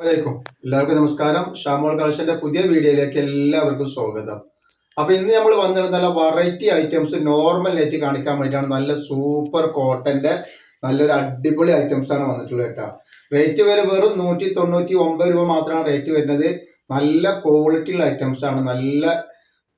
വലൈക്കും എല്ലാവർക്കും നമസ്കാരം. ഷാമോൾ കളക്ഷന്റെ പുതിയ വീഡിയോയിലേക്ക് എല്ലാവർക്കും സ്വാഗതം. അപ്പൊ ഇന്ന് നമ്മൾ വന്നിട്ട് നല്ല വെറൈറ്റി ഐറ്റംസ് നോർമൽ നെറ്റ് കാണിക്കാൻ വേണ്ടിയാണ്. നല്ല സൂപ്പർ കോട്ടന്റെ നല്ലൊരു അടിപൊളി ഐറ്റംസ് ആണ് വന്നിട്ടുള്ളത് കേട്ടോ. റേറ്റ് വരെ വെറും നൂറ്റി തൊണ്ണൂറ്റി ഒമ്പത് രൂപ മാത്രമാണ് റേറ്റ് വരുന്നത്. നല്ല ക്വാളിറ്റി ഉള്ള ഐറ്റംസ് ആണ്. നല്ല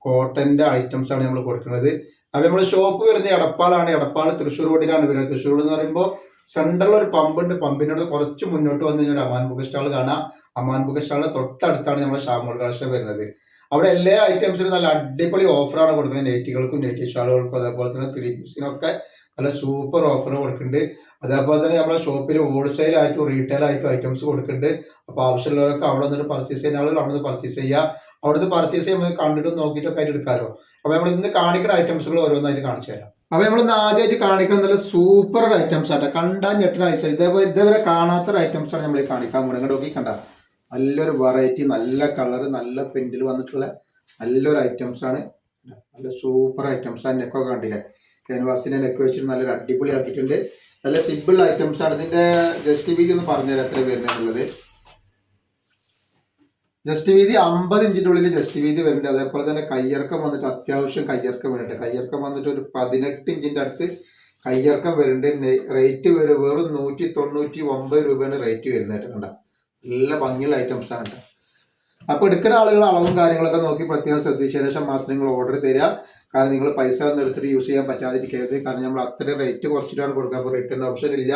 കോട്ടന്റെ ഐറ്റംസ് ആണ് നമ്മൾ കൊടുക്കുന്നത്. അപ്പൊ നമ്മുടെ ഷോപ്പ് വരുന്നത് എടപ്പാളാണ്. എടപ്പാൾ തൃശ്ശൂർ റോഡിലാണ് വരുന്നത്. തൃശ്ശൂർ എന്ന് പറയുമ്പോൾ സെൻട്രൽ ഒരു പമ്പുണ്ട്. പമ്പിനോട് കുറച്ച് മുന്നോട്ട് വന്ന് കഴിഞ്ഞാൽ അമാൻ ബുക്ക് സ്റ്റാൾ കാണാം. അമാൻ ബുക്ക് സ്റ്റാളിന്റെ തൊട്ടടുത്താണ് നമ്മുടെ ഷാമോൾ കളക്ഷൻ വരുന്നത്. അവിടെ എല്ലാ ഐറ്റംസിനും നല്ല അടിപൊളി ഓഫറാണ് കൊടുക്കുന്നത്. നെറ്റികൾക്കും നെറ്റ് ഷാളുകൾക്കും അതേപോലെ തന്നെ ത്രീ പീസിനൊക്കെ നല്ല സൂപ്പർ ഓഫർ കൊടുക്കുന്നുണ്ട്. അതേപോലെ തന്നെ നമ്മുടെ ഷോപ്പിൽ ഹോൾസെയിൽ ആയിട്ടും റീറ്റെയിൽ ആയിട്ടും ഐറ്റംസ് കൊടുക്കുന്നുണ്ട്. അപ്പോൾ ആവശ്യമുള്ളവരൊക്കെ അവിടെ നിന്ന് പർച്ചേസ് ചെയ്യുന്ന ആളുകൾ അവിടെ നിന്ന് പർച്ചേസ് ചെയ്യുക അവിടുന്ന് പർച്ചേസ് ചെയ്യുമ്പോൾ കണ്ടിട്ടും നോക്കിയിട്ടൊക്കെ ആയിട്ട് എടുക്കാമല്ലോ. അപ്പോൾ നമ്മൾ ഇന്ന് കാണിക്കുന്ന ഐറ്റംസുകൾ ഓരോന്നായിട്ട് കാണിച്ചു തരാം അപ്പൊ നമ്മൾ ഇന്ന് ആദ്യമായിട്ട് കാണിക്കുന്ന നല്ല സൂപ്പർ ഐറ്റംസ് ആണ് കണ്ടാൽ ഐറ്റം ഇതേപോലെ ഇതേവരെ കാണാത്ത ഐറ്റംസ് ആണ് നമ്മൾ കാണിക്കാൻ പോകുന്നത് നോക്കി കണ്ട. നല്ലൊരു വെറൈറ്റി നല്ല കളർ നല്ല പ്രിന്റിൽ വന്നിട്ടുള്ള നല്ലൊരു ഐറ്റംസ് ആണ്. നല്ല സൂപ്പർ ഐറ്റംസ് ആണ് നെക്കൊക്കെ കണ്ടില്ലേ? ക്യാൻവാസിന്റെ നെക്ക് വെച്ചിട്ട് നല്ലൊരു അടിപൊളി ആക്കിയിട്ടുണ്ട് നല്ല സിമ്പിൾ ഐറ്റംസ് ആണ്. ഇതിന്റെ ജസ്റ്റ് വീതി ഒന്ന് പറഞ്ഞുതരാം എത്ര വരുന്നുള്ളത് ജസ്റ്റ് വീതി അമ്പത് ഇഞ്ചിന്റെ ഉള്ളിൽ ജസ്റ്റ് വീതി വരുന്നുണ്ട്. അതേപോലെ തന്നെ കയ്യിറക്കം വന്നിട്ട് അത്യാവശ്യം കയ്യിറക്കം വരുന്നുണ്ട്. കയ്യിറക്കം വന്നിട്ട് ഒരു പതിനെട്ട് ഇഞ്ചിന്റെ അടുത്ത് കയ്യിറക്കം വരുന്നുണ്ട്. റേറ്റ് വരും. വെറും നൂറ്റി തൊണ്ണൂറ്റി ഒമ്പത് രൂപയാണ് റേറ്റ് വരുന്നത് കണ്ട. നല്ല ഭംഗിയുള്ള ഐറ്റംസ് ആണ് അപ്പൊ എടുക്കുന്ന ആളുകൾ അളവും കാര്യങ്ങളൊക്കെ നോക്കി പ്രത്യേകം ശ്രദ്ധിച്ച ശേഷം മാത്രം നിങ്ങൾ ഓർഡർ തരിക. കാരണം നിങ്ങൾ പൈസ ഒന്നും എടുത്തിട്ട് യൂസ് ചെയ്യാൻ പറ്റാതിരിക്കരുത്. കാരണം നമ്മൾ അത്രയും റേറ്റ് കുറച്ചിട്ടാണ് കൊടുക്കുക. അപ്പോൾ റിട്ടേൺ ഓപ്ഷൻ ഇല്ല.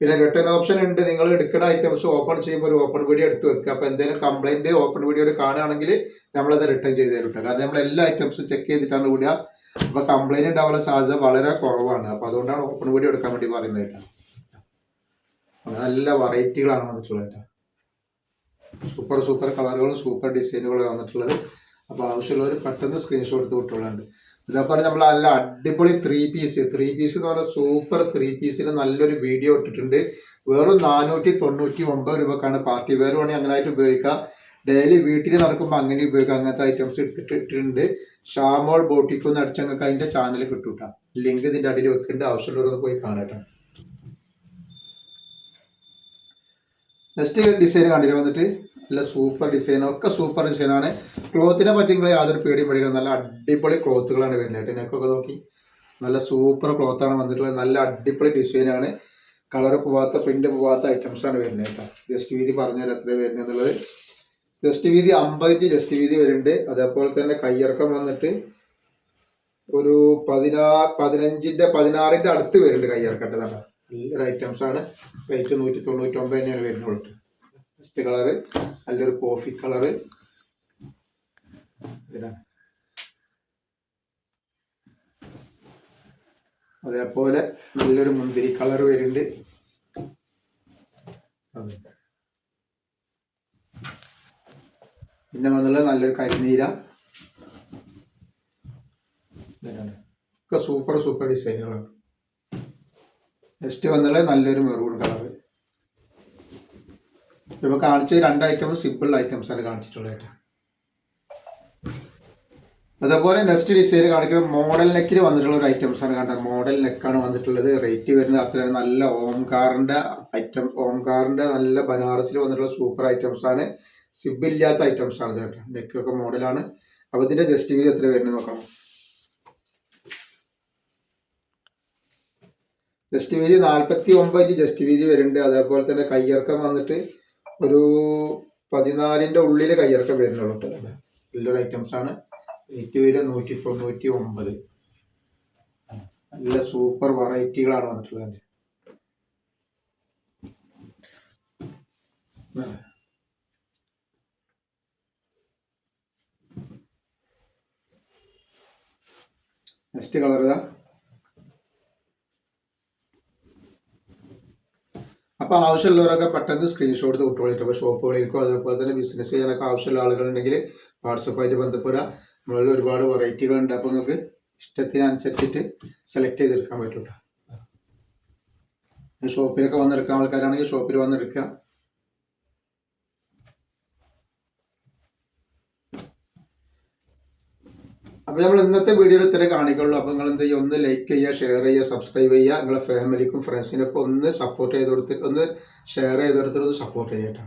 പിന്നെ റിട്ടേൺ ഓപ്ഷൻ ഉണ്ട്. നിങ്ങൾ എടുക്കുന്ന ഐറ്റംസ് ഓപ്പൺ ചെയ്യുമ്പോൾ ഒരു ഓപ്പൺ വീഡിയോ എടുത്ത് വെക്കുക. അപ്പോൾ എന്തെങ്കിലും കംപ്ലൈന്റ് ഓപ്പൺ വീഡിയോ കാണുകയാണെങ്കിൽ നമ്മളത് റിട്ടേൺ ചെയ്ത് തരും കാരണം നമ്മൾ എല്ലാ ഐറ്റംസും ചെക്ക് ചെയ്തിട്ടാണ് വിടുക. അപ്പോൾ കംപ്ലൈന്റ് ഉണ്ടാവാനുള്ള സാധ്യത വളരെ കുറവാണ്. അപ്പോൾ അതുകൊണ്ടാണ് ഓപ്പൺ വീഡിയോ എടുക്കാൻ വേണ്ടി പറയുന്നത് നല്ല വെറൈറ്റികളാണ് വന്നിട്ടുള്ളത് സൂപ്പർ സൂപ്പർ കളറുകളും സൂപ്പർ ഡിസൈനുകളും വന്നിട്ടുള്ളത്. അപ്പോൾ ആവശ്യമുള്ളവർ പെട്ടെന്ന് സ്ക്രീൻഷോട്ട് എടുത്ത് വിട്ടോളുണ്ട് ഇതേപോലെ നമ്മൾ നല്ല അടിപൊളി ത്രീ പീസ് ത്രീ പീസ് എന്ന് പറഞ്ഞാൽ സൂപ്പർ ത്രീ പീസിന് നല്ലൊരു വീഡിയോ ഇട്ടിട്ടുണ്ട്. വെറും നാനൂറ്റി തൊണ്ണൂറ്റി ഒമ്പത് രൂപക്കാണ് പാർട്ടി വെയർ വേണമെങ്കിൽ അങ്ങനെ ആയിട്ട് ഉപയോഗിക്കാം. ഡെയിലി വീട്ടിൽ നടക്കുമ്പോൾ അങ്ങനെ ഉപയോഗിക്കാം. അങ്ങനത്തെ ഐറ്റംസ് എടുത്തിട്ട് ഇട്ടിട്ടുണ്ട് ഷാമോൾ ബോട്ടിക്ക് നടിച്ചങ്ങൾക്ക് അതിന്റെ ചാനൽ കിട്ടൂട്ടാ. ലിങ്ക് ഇതിന്റെ അടിയിൽ വെക്കേണ്ട. ആവശ്യമുള്ളവരൊന്ന് പോയി കാണട്ടെ. നെക്സ്റ്റ് ഡിസൈൻ കണ്ടിട്ട് വന്നിട്ട്? നല്ല സൂപ്പർ ഡിസൈൻ ഒക്കെ സൂപ്പർ ഡിസൈനാണ് ക്ലോത്തിനെ പറ്റി നിങ്ങൾ യാതൊരു പേടിയും പേടിക്കണം നല്ല അടിപൊളി ക്ലോത്തുകളാണ് വരുന്നത് നെക്കൊക്കെ നോക്കി. നല്ല സൂപ്പർ ക്ലോത്താണ് വന്നിട്ടുള്ളത്. നല്ല അടിപൊളി ഡിസൈനാണ് കളർ പോവാത്ത പ്രിന്റ് പോവാത്ത ഐറ്റംസ് ആണ് വരുന്നത് കേട്ടോ. ജസ്റ്റ് വീതി പറഞ്ഞാൽ എത്ര വരുന്നത് എന്നുള്ളത് ജസ്റ്റ് വീതി അമ്പത് ജസ്റ്റ് വീതി വരുന്നുണ്ട്. അതേപോലെ തന്നെ കയ്യിറക്കം വന്നിട്ട് ഒരു പതിനാ പതിനഞ്ചിന്റെ പതിനാറിന്റെ അടുത്ത് വരുന്നുണ്ട് കയ്യിറക്കട്ടതാണ് നല്ലൊരു ഐറ്റംസ് ആണ്. റേറ്റ് നൂറ്റി തൊണ്ണൂറ്റി ഒമ്പത് തന്നെയാണ് വരുന്നുള്ളൂ ഫസ്റ്റ് കളറ് നല്ലൊരു കോഫി കളറ്. അതേപോലെ നല്ലൊരു മുന്തിരി കളർ വരുന്നുണ്ട്. പിന്നെ വന്നുള്ള നല്ലൊരു കരിനീര. ഒക്കെ സൂപ്പർ സൂപ്പർ ഡിസൈനുകളാണ് നെക്സ്റ്റ് വന്നുള്ള നല്ലൊരു മെറൂൺ കളർ ഇപ്പൊ കാണിച്ച രണ്ട് ഐറ്റംസ് സിമ്പിൾ ഐറ്റംസ് ആണ് കാണിച്ചിട്ടുള്ളത് അതേപോലെ നെക്സ്റ്റ് ഡിസൈൻ കാണിക്കുന്നത് മോഡൽ നെക്കിൽ വന്നിട്ടുള്ള ഒരു ഐറ്റംസ് ആണ് കണ്ടത് മോഡൽ നെക്കാണ് വന്നിട്ടുള്ളത്. റേറ്റ് വരുന്നത് അത്ര നല്ല ഓംകാറിന്റെ ഐറ്റം ഓംകാറിന്റെ നല്ല ബനാറസിൽ വന്നിട്ടുള്ള സൂപ്പർ ഐറ്റംസ് ആണ്. സിബില്ലാത്ത ഐറ്റംസ് ആണ് കേട്ടോ. നെക്കൊക്കെ മോഡലാണ് അപ്പൊ ഇതിന്റെ ജസ്റ്റ് വീതി എത്ര വരുന്നത് നോക്കാം. ജസ്റ്റ് വീതി നാൽപ്പത്തി ഒമ്പത് ജസ്റ്റ് വീതി വരുന്നുണ്ട്. അതേപോലെ തന്നെ കയ്യിറക്കം വന്നിട്ട് ഒരു പതിനാലിന്റെ ഉള്ളിൽ കയ്യിറക്കം വരുന്നുള്ളൂ നല്ലൊരു ഐറ്റംസ് ആണ്. റേറ്റ് വരിക നൂറ്റി തൊണ്ണൂറ്റി ഒമ്പത്. നല്ല സൂപ്പർ വെറൈറ്റികളാണ് വന്നിട്ടുള്ളത് നെക്സ്റ്റ് കളർ ഇതാ അപ്പോൾ ആവശ്യമുള്ളവരൊക്കെ പെട്ടെന്ന് സ്ക്രീൻഷോട്ട് എടുത്ത് വിട്ടോളിട്ട്. അപ്പോൾ ഷോപ്പുകളിലേക്കോ അതേപോലെ തന്നെ ബിസിനസ് ചെയ്യാനൊക്കെ ആവശ്യമുള്ള ആളുകളുണ്ടെങ്കിൽ വാട്സപ്പായിട്ട് ബന്ധപ്പെടുക. നമ്മളിൽ ഒരുപാട് വെറൈറ്റികൾ ഉണ്ട് അപ്പോൾ നിങ്ങൾക്ക് ഇഷ്ടത്തിനനുസരിച്ചിട്ട് സെലക്ട് ചെയ്തെടുക്കാൻ പറ്റും. ഷോപ്പിലൊക്കെ വന്നെടുക്കാൻ ആൾക്കാരാണെങ്കിൽ ഷോപ്പിൽ വന്നെടുക്കുക അപ്പോൾ നമ്മൾ ഇന്നത്തെ വീഡിയോയിൽ ഇത്രേ കാണിക്കുള്ളൂ. അപ്പോൾ നിങ്ങൾ എന്ത് ചെയ്യുക? ഒന്ന് ലൈക്ക് ചെയ്യുക ഷെയർ ചെയ്യുക സബ്സ്ക്രൈബ് ചെയ്യുക. നിങ്ങളുടെ ഫാമിലിക്കും ഫ്രണ്ട്സിനൊക്കെ ഒന്ന് സപ്പോർട്ട് ചെയ്ത് കൊടുത്തിട്ട് ഒന്ന് ഷെയർ ചെയ്ത് കൊടുത്തിട്ട് ഒന്ന് സപ്പോർട്ട് ചെയ്യട്ടോ.